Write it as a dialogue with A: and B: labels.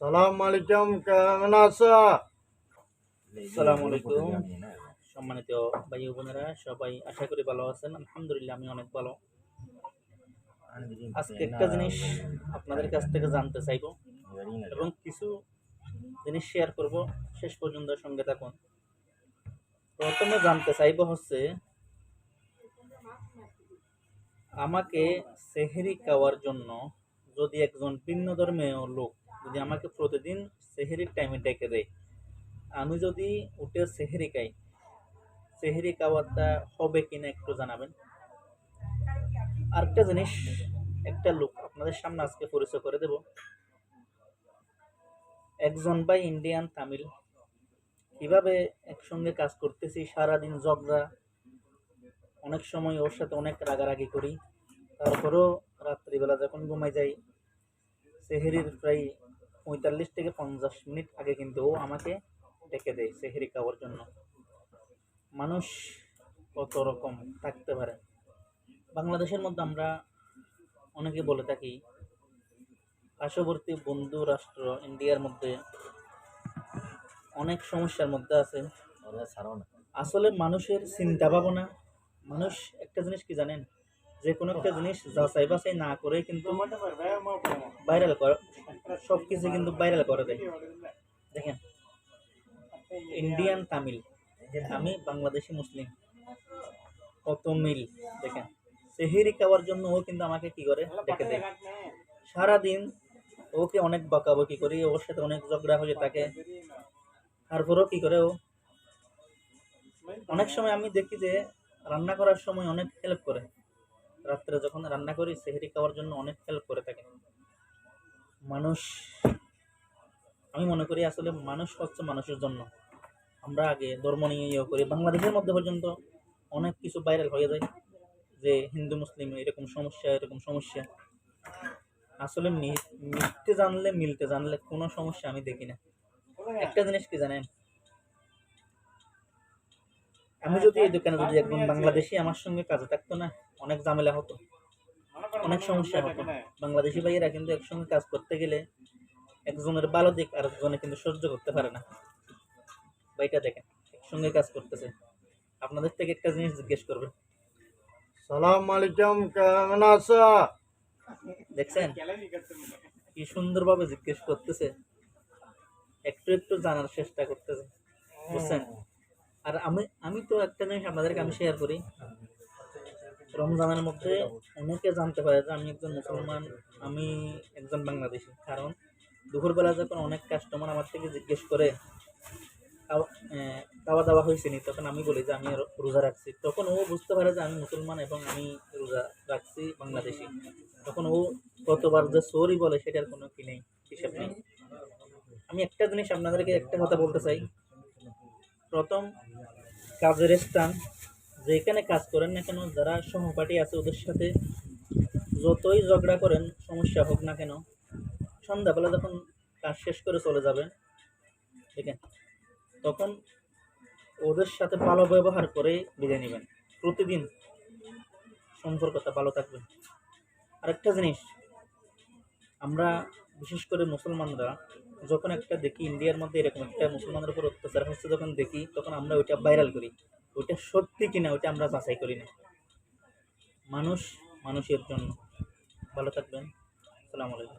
A: সালাম আলাইকুম কেমন আছো
B: আসসালামু আলাইকুম সম্মানিত ভাই বোনেরা, সবাই আশা করি ভালো আছেন। আলহামদুলিল্লাহ আমি অনেক ভালো। আজকে একটা জিনিস আপনাদের কাছ থেকে জানতে চাইব এবং কিছু জিনিস শেয়ার করব। শেষ পর্যন্ত সঙ্গে থাকুন। প্রথমে জানতে চাইব হচ্ছে, আমাকে সেহেরি খাওয়ার জন্য যদি একজন ভিন্ন ধর্মীয় লোক যদি আমাকে প্রতিদিন সেহেরির টাইমে ডেকে দেয়, আমি যদি উঠে সেহেরি খাই, সেহেরি খাওয়াটা হবে কিনা একটু জানাবেন? আরেকটা জিনিস, একটা লোক আপনাদের সামনে আজকে পরিচয় করে দেব। একজন ভাই ইন্ডিয়ান তামিল কীভাবে একসঙ্গে কাজ করতেছি, সারাদিন ঝগড়া। অনেক সময় ওর সাথে অনেক রাগারাগি করি। তারপরেও রাত্রিবেলা যখন ঘুমাই যাই, সেহেরির প্রায় পঁয়তাল্লিশ থেকে পঞ্চাশ মিনিট আগে কিন্তু ও আমাকে ডেকে দেয় সেহেরি খাওয়ার জন্য। মানুষ কত রকম থাকতে পারে। বাংলাদেশের মধ্যে আমরা অনেকে বলে থাকি পার্শ্ববর্তী বন্ধু রাষ্ট্র ইন্ডিয়ার মধ্যে অনেক সমস্যার মধ্যে আছে। আসলে মানুষের চিন্তা ভাবনা মানুষ একটা জিনিস কি জানেন? যে কোনো একটা জিনিস যাচাই বাছাই না করে কিন্তু ভাইরাল করে সব কিছু কিন্তু ভাইরাল করে দেয়। দেখেন ইন্ডিয়ান তামিল আমি বাংলাদেশি মুসলিম, কত মিল, দেখেন, সেহেরি খাওয়ার জন্য ও কিন্তু আমাকে কি করে ডেকে দেয়। সারাদিন ওকে অনেক বকাবকি করি, ওর সাথে অনেক ঝগড়া হয়ে থাকে। তারপরেও কি করে ও? অনেক সময় আমি দেখি যে রান্না করার সময় অনেক হেল্প করে। রাত্রে যখন রান্না করি, সেহেরি খাওয়ার জন্য অনেক হেল্প করে থাকে। মানুষ, আমি মনে করি আসলে মানুষ হচ্ছে মানুষের জন্য। আমরা আগে ধর্ম নিয়ে ইয়ে করি। বাংলাদেশের মধ্যে পর্যন্ত অনেক কিছু ভাইরাল হয়ে যায়, যে হিন্দু, মুসলিম এরকম সমস্যা এরকম সমস্যা। আসলে মি- মিথ্যে জানলে মিলতে, জানলে কোনো সমস্যা আমি দেখি না। একটা জিনিস কি জানেন? আমি যদি এই দোকানে যদি একজন বাংলাদেশি আমার সঙ্গে কাজে থাকতো না অনেক ঝামেলা হতো অনেক সমস্যা হতো। বাংলাদেশি ভাইয়েরা কিন্তু একসঙ্গে কাজ করতে গেলে একজনের ভালো দিক আর একজনে কিন্তু সহ্য করতে পারে না। ভাইটা দেখেন একসঙ্গে কাজ করতেছে। আপনাদের থেকে একটা জিনিস জিজ্ঞেস করবে।
A: সালাম আলাইকুম কেমন আছো?
B: দেখছেন? কি সুন্দরভাবে জিজ্ঞেস করতেছে। একটু একটু জানার চেষ্টা করতেছে। বুঝছেন? আর আমি আমি তো একটা জিনিস আপনাদেরকে আমি শেয়ার করি। রমজানের মধ্যে অনেকে জানতে পারে যে আমি একজন মুসলমান, আমি একজন বাংলাদেশি। কারণ দুপুরবেলা যখন অনেক কাস্টমার আমার থেকে জিজ্ঞেস করে খাওয়া দাওয়া হয়েছে নি? তখন আমি বলি যে, আমি রোজা রাখছি। তখন ও বুঝতে পারে যে আমি মুসলমান এবং আমি রোজা রাখছি, বাংলাদেশি। তখন ও কতবার যে সরি বলে, সেটার কোনো কি নেই, হিসাব নেই। আমি একটা জিনিস আপনাদেরকে একটা কথা বলতে চাই। প্রথম কাজের স্থান যেখানে কাজ করেন না কেন, যারা সহপাঠী আছে ওদের সাথে যতই ঝগড়া করেন, সমস্যা হোক না কেন, সন্ধ্যাবেলা যখন কাজ শেষ করে চলে যাবেন, ঠিক আছে, তখন ওদের সাথে ভালো ব্যবহার করে বিদায় নেবেন। প্রতিদিন সম্পর্কটা ভালো থাকবে। আরেকটা জিনিস, আমরা বিশেষ করে মুসলমানরা যখন একটা দেখি ইন্ডিয়ার মধ্যে এরকম একটা মুসলমানের উপর অত্যাচার হচ্ছে যখন দেখি তখন আমরা ওইটা ভাইরাল করি। ওইটা সত্যি কিনা ওইটা আমরা যাচাই করি না। মানুষ মানুষের জন্য। ভালো থাকবেন। আসসালামু আলাইকুম।